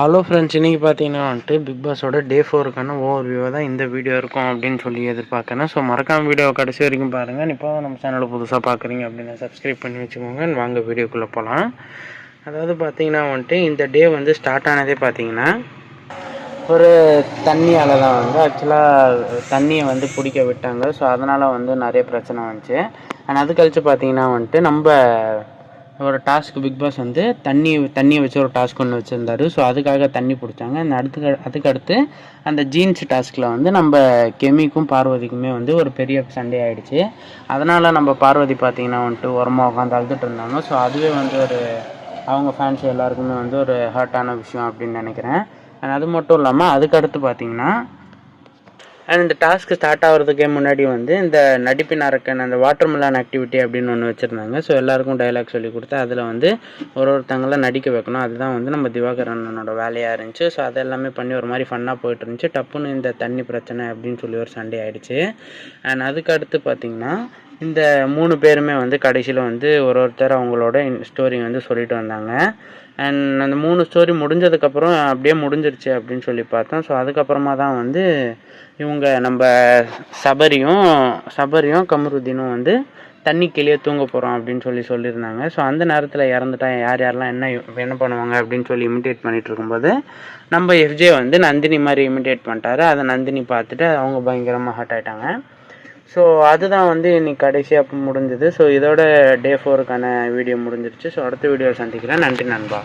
Hello friends இன்றைக்கி பார்த்தீங்கன்னா வந்துட்டு பிக் பாஸோட டே ஃபோருக்கான ஓவர் வியூவாக தான் இந்த வீடியோ இருக்கும் அப்படின்னு சொல்லி எதிர்பார்க்குறேன். ஸோ மறக்காம வீடியோ கடைசி வரைக்கும் பாருங்கள் இப்போ நம்ம சேனலை புதுசாக பார்க்குறீங்க அப்படின்னா சப்ஸ்கிரைப் பண்ணி வச்சுக்கோங்க. வாங்க வீடியோக்குள்ளே போகலாம் அதாவது பார்த்தீங்கன்னா வந்துட்டு இந்த டே வந்து ஸ்டார்ட் ஆனதே பார்த்தீங்கன்னா ஒரு தண்ணியால் தான் வந்து ஆக்சுவலாக தண்ணியை வந்து பிடிக்க விட்டாங்க. ஸோ அதனால் வந்து நிறைய பிரச்சனை வந்துச்சு. அண்ட் அது கழித்து பார்த்தீங்கன்னா வந்துட்டு நம்ம ஒரு டாஸ்க் பிக் பாஸ் வந்து தண்ணி தண்ணியை வச்சு ஒரு டாஸ்க் ஒன்று வச்சுருந்தாரு. ஸோ அதுக்காக தண்ணி பிடிச்சாங்க. அந்த அடுத்து அதுக்கடுத்து அந்த ஜீன்ஸ் டாஸ்கில் வந்து நம்ம கெமிக்கும் பார்வதிக்குமே வந்து ஒரு பெரிய சண்டே ஆகிடுச்சு அதனால் நம்ம பார்வதி பார்த்தீங்கன்னா வந்துட்டு உரமாக உட்காந்து அழுதுட்டு இருந்தாங்க. ஸோ அதுவே வந்து ஒரு அவங்க ஃபேன்ஸ் எல்லாருக்குமே வந்து ஒரு ஹர்ட்டான விஷயம் அப்படின்னு நினைக்கிறேன். அது மட்டும் இல்லாமல் அதுக்கடுத்து பார்த்திங்கன்னா பார்த்தீங்கன்னா அண்ட் இந்த டாஸ்க்கு ஸ்டார்ட் ஆகிறதுக்கே முன்னாடி வந்து இந்த நடிப்பின் அரக்கன் அந்த வாட்டர் மிலான் ஆக்டிவிட்டி அப்படின்னு ஒன்று வச்சுருந்தாங்க. ஸோ எல்லாருக்கும் டைலாக் சொல்லி கொடுத்து அதில் வந்து ஒரு ஒருத்தங்கள நடிக்க வைக்கணும். அதுதான் வந்து நம்ம திவாகர் அண்ணனோட வேலையாக இருந்துச்சு. ஸோ அது எல்லாமே பண்ணி ஒரு மாதிரி ஃபன்னாக போயிட்டு இருந்துச்சு. டப்புன்னு இந்த தண்ணி பிரச்சனை அப்படின்னு சொல்லி ஒரு சண்டே ஆகிடுச்சு அண்ட் அதுக்கு அடுத்து பார்த்தீங்கன்னா இந்த மூணு பேருமே வந்து கடைசியில் வந்து ஒரு ஒருத்தர் அவங்களோட ஸ்டோரி வந்து சொல்லிட்டு வந்தாங்க. அண்ட் அந்த மூணு ஸ்டோரி முடிஞ்சதுக்கப்புறம் அப்படியே முடிஞ்சிருச்சு அப்படின்னு சொல்லி பார்த்தோம். ஸோ அதுக்கப்புறமா தான் வந்து இவங்க நம்ம சபரியும் சபரியும் கமருதீனும் வந்து தண்ணி கீழே தூங்க போகிறோம் அப்படின்னு சொல்லி சொல்லியிருந்தாங்க. ஸோ அந்த நேரத்தில் இறந்துட்டா யார் யாரெல்லாம் என்ன என்ன பண்ணுவாங்க அப்படின்னு சொல்லி இமிட்டேட் பண்ணிட்டு இருக்கும்போது நம்ம எஃப்ஜே வந்து நந்தினி மாதிரி இமிட்டேட் பண்ணிட்டாரு. அதை நந்தினி பார்த்துட்டு அவங்க பயங்கரமாக ஹர்ட் ஆயிட்டாங்க. ஸோ அதுதான் வந்து இன்னைக்கு கடைசியாக முடிஞ்சது. ஸோ இதோட டே ஃபோருக்கான வீடியோ முடிஞ்சிருச்சு. ஸோ அடுத்த வீடியோவில் சந்திக்கிறேன். நன்றி நண்பா.